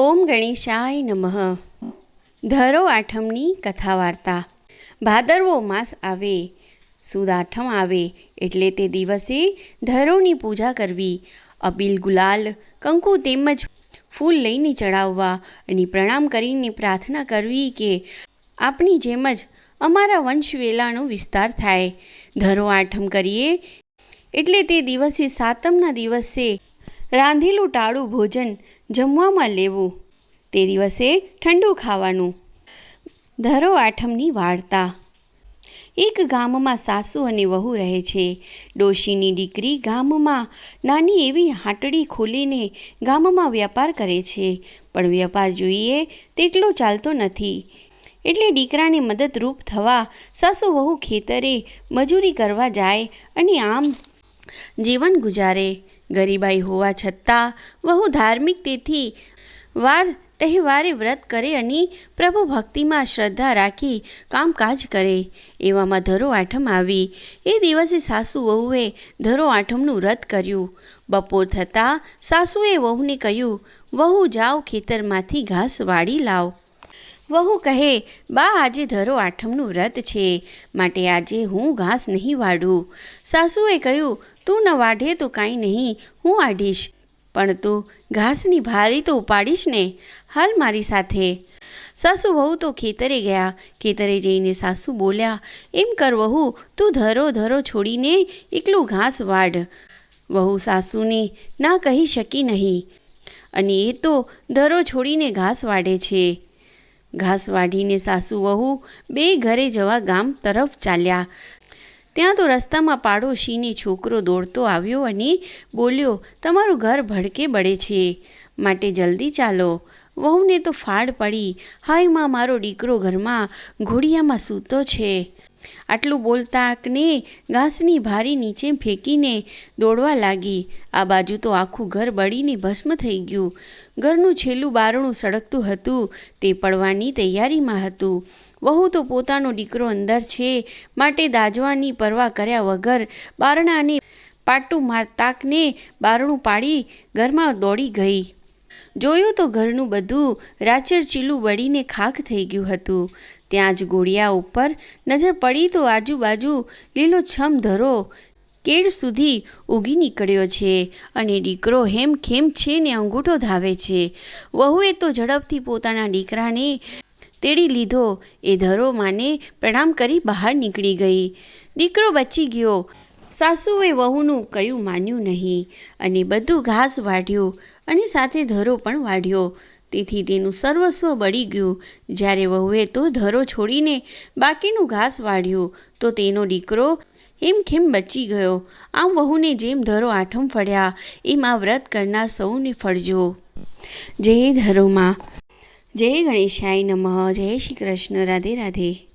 ઓમ ગણેશાય નમઃ. ધરો આઠમની કથા વાર્તા ભાદરવો માસ આવે સુદ આઠમ આવે, એટલે તે દિવસે ધરોની પૂજા કરવી. અબીલ ગુલાલ, કંકુ તેમજ ફૂલ લઈને ચડાવવા અને પ્રણામ કરીને પ્રાર્થના કરવી કે આપણી જેમ જ અમારા વંશવેલાનો વિસ્તાર થાય. ધરો આઠમ કરીએ, એટલે તે દિવસે સાતમના દિવસે રાંધેલું ટાળું ભોજન જમવામાં લેવું. તે દિવસે ઠંડુ ખાવાનું. ધરો આઠમની વાર્તા. એક ગામમાં સાસુ અને વહુ રહે છે. ડોશીની દીકરી ગામમાં નાની એવી હાટડી ખોલીને ગામમાં વ્યાપાર કરે છે. પણ વ્યાપાર જોઈએ તેટલો ચાલતો નથી. એટલે દીકરાને મદદરૂપ થવા સાસુ વહુ ખેતરે મજૂરી કરવા જાય અને આમ જીવન ગુજારે. ગરીબાઈ હોવા છતાં વહુ ધાર્મિક તેથી, વાર તહેવારે વ્રત કરે અને પ્રભુ ભક્તિમાં શ્રદ્ધા રાખી કામકાજ કરે. એવામાં ધરો આઠમ આવી. એ દિવસે સાસુ વહુએ ધરો આઠમનું વ્રત કર્યું. બપોર થતાં સાસુએ વહુને કહ્યું, વહુ, જાઓ ખેતરમાંથી ઘાસ વાળી લાવ. વહુ કહે, બા, આજે ધરો આઠમનું વ્રત છે. માટે આજે હું ઘાસ નહીં વાઢું સાસુએ કહ્યું, તું ન વાઢે તો કાંઈ નહીં, હું વાઢીશ. પણ તું ઘાસની ભારી તો ઉપાડીશ ને? હાલ મારી સાથે. સાસુ વહુ તો ખેતરે ગયા. ખેતરે જઈને સાસુ બોલ્યા, એમ કર વહુ, તું ધરો ધરો છોડીને એકલું ઘાસ વાઢ. વહુ સાસુને, ના કહી શકી નહીં. અને એ તો ધરો છોડીને ઘાસ વાઢે છે. ઘાસ વાઢીને સાસુ વહુ બે ઘરે જવા ગામ તરફ ચાલ્યા. ત્યાં તો રસ્તામાં પાડોશીને છોકરો દોડતો આવ્યો અને બોલ્યો, તમારું ઘર ભડકે બળે છે. માટે જલ્દી ચાલો. વહુને તો ફાડ પડી. હાયમાં, મારો દીકરો ઘરમાં ઘોડિયામાં સૂતો છે. આટલું બોલતાકને ઘાસની ભારી નીચે ફેંકીને દોડવા લાગી. આ બાજુ તો આખું ઘર બળીને ભસ્મ થઈ ગયું. ઘરનું છેલ્લું બારણું સળગતું હતું, તે પડવાની તૈયારીમાં હતું. વહુ તો પોતાનો દીકરો અંદર છે, માટે દાજવાની પરવા કર્યા વગર બારણાને પાટું મારતાકને બારણું પાડી ઘરમાં દોડી ગઈ. જોયું તો ઘરનું બધું રાચર ચીલું બળીને ખાખ થઈ ગયું હતું. ત્યાં જ ગોળિયા ઉપર નજર પડી તો આજુબાજુ લીલો છમ ધરો કેળ સુધી ઉગી નીકળ્યો છે અને દીકરો હેમ ખેમ છે ને અંગૂઠો ધાવે છે. વહુએ તો ઝડપથી પોતાના દીકરાને તેડી લીધો. એ ધરો માને પ્રણામ કરી બહાર નીકળી ગઈ. દીકરો બચી ગયો. સાસુએ વહુનું કયું માન્યું નહીં અને બધું ઘાસ વાઢ્યું અને સાથે ધરો પણ વાઢ્યો. તેથી તેનું સર્વસ્વ બળી ગયું. જ્યારે વહુએ તો ધરો છોડીને બાકીનું ઘાસ વાઢ્યું, તો તેનો દીકરો એમ ખેમ બચી ગયો. આમ વહુને જેમ ધરો આઠમ ફળ્યા, એમ આ વ્રત કરનાર સૌને ફળજો. જય ધરોમાં. જય ગણેશાય નમઃ. જય શ્રી કૃષ્ણ. રાધે રાધે.